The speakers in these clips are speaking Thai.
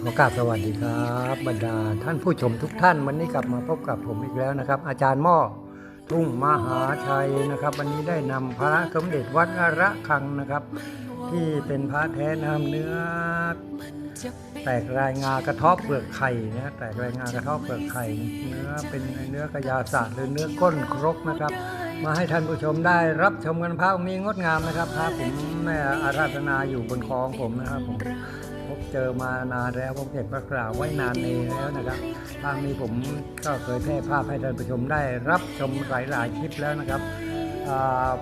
ขอกราบสวัสดีครับบรรดาท่านผู้ชมทุกท่านวันนี้กลับมาพบกับผมอีกแล้วนะครับ อาจารย์หม้อทุ่งมหาชัยนะครับ วันนี้ได้นำพระสมเด็จวัดอระฆังนะครับ ที่เป็นพระแท้นำเนื้อ แตกรายงากระทบเปลือกไข่นะแตกรายงากระทบเปลือกไข่เนื้อเป็นเนื้อกระยาศาสตร์หรือเนื้อก้นครกนะครับ มาให้ท่านผู้ชมได้รับชมกันพระองค์นี้งดงามนะครับพระผมแม่อาราธนาอยู่บนคลองผมนะครับผม บเจอมานานแล้วผมเก็บพระกล่าไว้นานเองแล้วนะครับทางนี้ผมก็เคยแพร่ภาพให้ท่านผู้ชมได้รับชมหลายๆคลิปแล้วนะครับ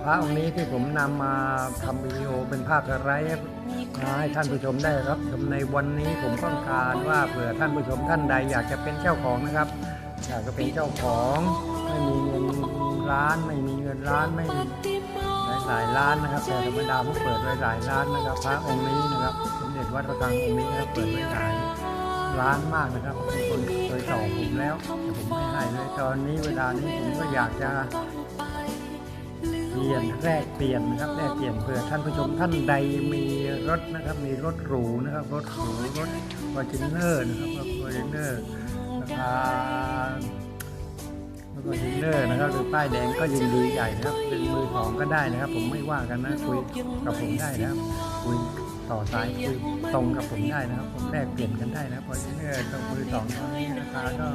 พระองค์นี้ที่ผมนำมาทำวิดีโอเป็นภาพสไลด์มาให้ท่านผู้ชมได้รับชมในวันนี้ผมต้องการว่าเผื่อท่านผู้ชมท่านใดอยากจะเป็นเจ้าของนะครับอยากจะเป็นเจ้าของไม่มีเงินล้านไม่มีเงินล้านไม่มี หลายหลายล้านนะครับแต่ธรรมดาผมเปิดไว้หลายล้านนะครับ พระองค์นี้นะครับสมเด็จวัดประฆังองค์นี้นะครับเปิดไว้หลายล้านมากนะครับมีคนเคยต่อผมแล้วแต่ผมไม่ให้เลยตอนนี้เวลานี้ผมก็อยากจะเปลี่ยนแรกเปลี่ยนนะครับแรกเปลี่ยนเผื่อท่านผู้ชมท่านใดมีรถนะครับ มีรถหรูนะครับรถหรูรถฟอร์จูเนอร์นะครับฟอร์จูเนอร์ราคา แล้วก็ดินเนอร์นะครับหรือป้ายแดงก็ยินดีใหญ่นะครับ เป็นมือสองก็ได้นะครับ ผมไม่ว่ากันนะคุยกับผมได้นะครับคุยต่อสายคุยตรงกับผมได้นะครับ ผมแลกเปลี่ยนกันได้นะครับเพราะดินเนอร์ต้องมือสองตอนนี้ราคาก็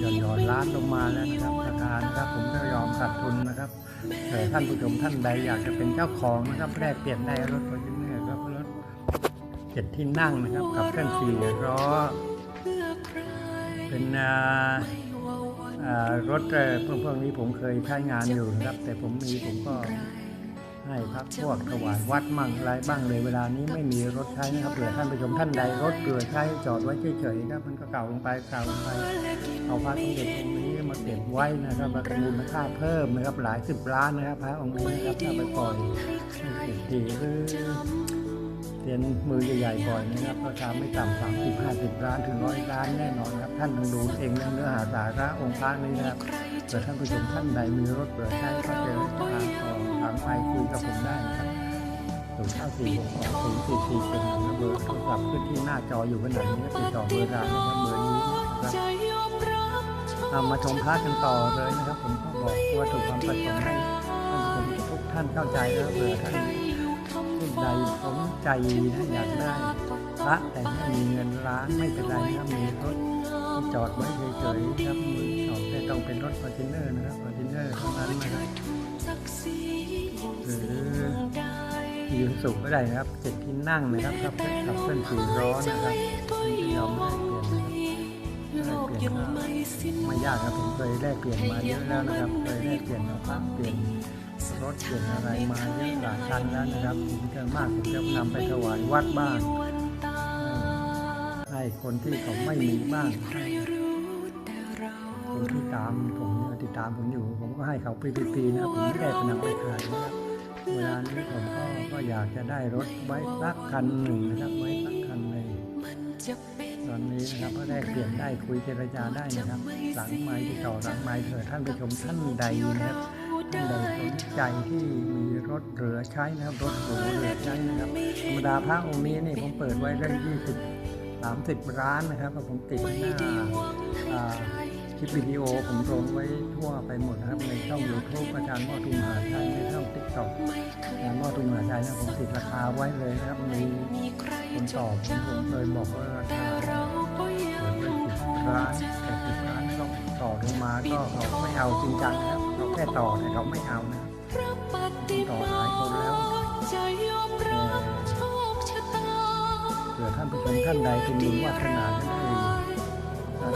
หย่อนหย่อนล้านลงมาแล้วนะครับราคานะครับผมก็ยอมขาดทุนนะครับแต่ท่านผู้ชมท่านใดอยากจะเป็นเจ้าของนะครับแลกเปลี่ยนได้รถฟอร์จูเนอร์ครับรถเจ็ดที่นั่งนะครับกับเครื่องสี่ล้อเป็นอ่า รถเอ่อพวกพวกนี้ผมเคยใช้งานอยู่นะครับ แต่ผมมีผมก็ให้พักพวกถวายวัดมั่งไรบ้างเลยเวลานี้ไม่มีรถใช้นะครับเผื่อท่านผู้ชมท่านใดรถเกลือใช้จอดไว้เฉยๆครับมันก็เก่าลงไปเก่าลงไปเอาพระสมเด็จองค์นี้มาเก็บไว้นะครับมามูลค่าเพิ่มนะครับหลายสิบล้านนะครับพระองค์นี้นะครับถ้าไปปล่อยเศรษฐีหรือ เตียนมือใหญ่ๆปล่อยนะครับราคาไม่ต่ำสามสิบห้าสิบล้านถึงร้อยล้านแน่นอนครับ ท่านต้องดูเองเรื่องเนื้อหาสาระองค์พระนี้นะครับเผื่ท่านผู้ชมท่านใดมีรถเปิดใช้ก็เจอทางต่อทางไปคุยกับผมได้นะครับศูนย์เก้าสี่หกสองศูนย์สี่สี่เป็นเบอร์โทรศัพท์ขึ้นที่หน้าจออยู่ขนาดนี้ติดต่อเบอร์ร้านนะครับเบอร์นี้นะครับเอามาชมพระกันต่อเลยนะครับ ผมก็บอกว่าถูกความประสงค์ให้ท่านผู้ชมทุกท่านเข้าใจแล้วเผื่อท่าน ใดสนใจนะอยากได้พระแต่ไม่มีเงินล้านไม่เป็นไรนะมีรถจอดไว้เฉยๆครับมือสองแต่ต้องเป็นรถฟอร์จูเนอร์นะครับฟอร์จูเนอร์เท่านั้นนะครับหรือยูสุก็ได้นะครับเจ็ดที่นั่งนะครับครับขับเคลื่อนสี่ล้อนะครับไม่ยอมให้เปลี่ยนนะครับเปลี่ยนไม่ยากครับผมเคยแลกเปลี่ยนมาเยอะแล้วนะครับเคยแลกเปลี่ยนเอาพระเปลี่ยน รถเปลี่ยนอะไรมาเยอะหลายคันแล้วนะครับผมจะมากผมจะนำไปถวายวัดบ้างให้คนที่เขาไม่มีบ้างคนที่ตามผมติดตามผมอยู่ ผมก็ให้เขาฟรีๆนะผมไม่ได้ไปนำไปขายนะครับเวลานี้ผมก็ก็อยากจะได้รถไว้สักคันหนึ่งนะครับไว้สักคันหนึ่ง ตอนนี้นะครับก็ได้เปลี่ยนได้คุยเจรจาได้นะครับ หลังไม้ที่ต่อหลังไม้เถิดท่านผู้ชมท่านใดนะครับท่านใดสนใจที่มีรถเหลือใช้นะครับรถหรูเหลือใช้นะครับธรรมดาพระองค์นี้นี่ผมเปิดไว้ได้ยี่สิบสามสิบร้านนะครับผมติดหน้า คลิปวิดีโอผมลงไว้ทั่วไปหมดนะครับในช่องยูทูบอาจารย์หมอทุมหาชัยในช่องติ๊กต็อกอาจารย์หมอทุมหาชัยนะผมติดราคาไว้เลยนะครับมีคนตอบผมผมเคยบอกว่าราคาเปิดไว้สิบร้านแต่สิบร้านก็ต่อลงมาก็เขาไม่เอาจริงจังนะครับเขาแค่ต่อแต่เขาไม่เอานะครับต่อหลายคนแล้วเผื่อท่านผู้ชมท่านใดเป็นบุญวาสนาจะได้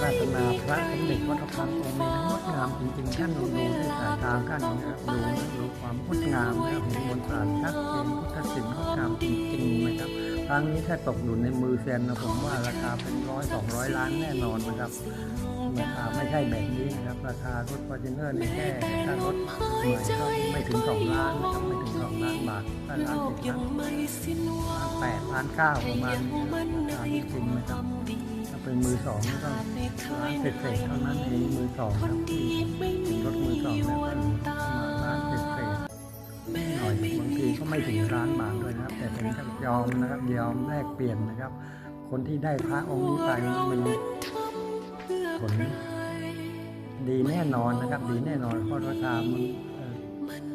ราชนาพระสมเด็จวัดพระพังองค์นี้งดงามจริงๆท่านลองดูด้วยสายตาท่านนะครับดูนะดูความงดงามนะครับเห็นบนฐานชัดเจนพุทธศิลป์งดงามจริงๆนะครับครั้งนี้ถ้าตกอยู่ในมือแซนนะผมว่าราคาเป็นร้อยสองร้อยล้านแน่นอนนะครับราคาไม่ใช่แบบนี้นะครับ ราคารถฟอร์จูเนอร์ในแค่ถ้ารถใหม่ก็ไม่ถึงสองล้านนะครับไม่ถึงสองล้านบาทถ้าล้านเจ็ดล้านล้านแปดล้านเก้าประมาณนี้ราคาจริงนะครับ เป็นมือสองก็ต้องร้านเศษๆเท่านั้นเองมือสองครับรถมือสองแล้วก็มาร้านเศษๆนิดหน่อยบางทีก็ไม่ถึงร้านบาทด้วยนะครับแต่ผมก็ยอมนะครับยอมแลกเปลี่ยนนะครับ คนที่ได้พระองค์นี้ไปมีผลดีแน่นอนนะครับ ดีแน่นอนเพราะราคามันเอ่อ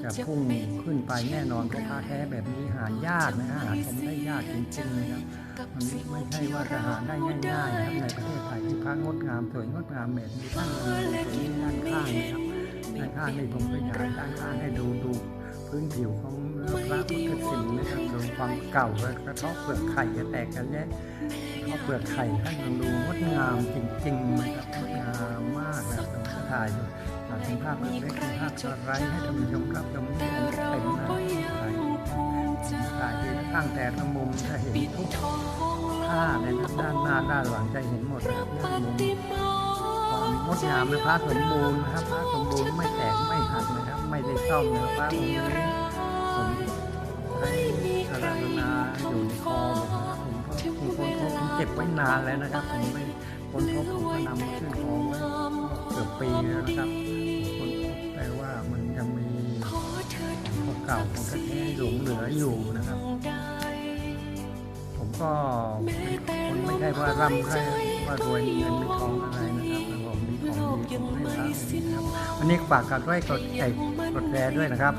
จะพุ่งขึ้นไปแน่นอนเพราะพระแท้แบบนี้หายากนะฮะหาชมได้ยากจริงๆนะครับมันไม่ใช่ว่าจะหาได้ง่ายๆนะครับในประเทศไทยที่พระงดงามสวยงดงามแบบนี้ท่านดูตรงนี้ด้านข้างนะครับด้านข้างนี่ผมก็อยากด้านข้างให้ดูดูพื้นผิวของพระพุทธศิลป์นะครับดูความเก่าและกระเทบเปลือกไข่จะแตกกันแยะกระเปลือกไข่ท่านลองดูงดงามจริงๆนะครับงดงามมากนะครับผมจะถ่ายอ กายเป็นภาพเล็กๆเป็นภาพสไลด์ให้ท่านผู้ชมรับชมนี่เต็มนะถ่ายถ่ายที่ข้างแต่ละมุมจะเห็นทุกผ้าในด้านหน้าด้านหลังจะเห็นหมดนะครับด้านมุมความงดงามและพระสมบูรณ์นะครับพระสมบูรณ์ไม่แตกไม่หักนะครับไม่ได้ซ่อมนะพระองค์นี้ผมใช้สารนาอยู่ในคอผมนะครับผมก็ผมคนพบผมเก็บไว้นานแล้วนะครับ ผมไม่คนพบผมก็นำมาขึ้นคอไว้เกือบปีแล้วนะครับ เก่าของกระแท้หลงเหลืออยู่นะครับ ผมก็คนไม่ใช่ว่าร่ำไรว่ารวยเงินมีทองอะไรนะครับผมมีของดีผมให้พระองค์นี้นะครับวันนี้ฝากกดไลค์กดแชร์กดแชร์ด้วยนะครับ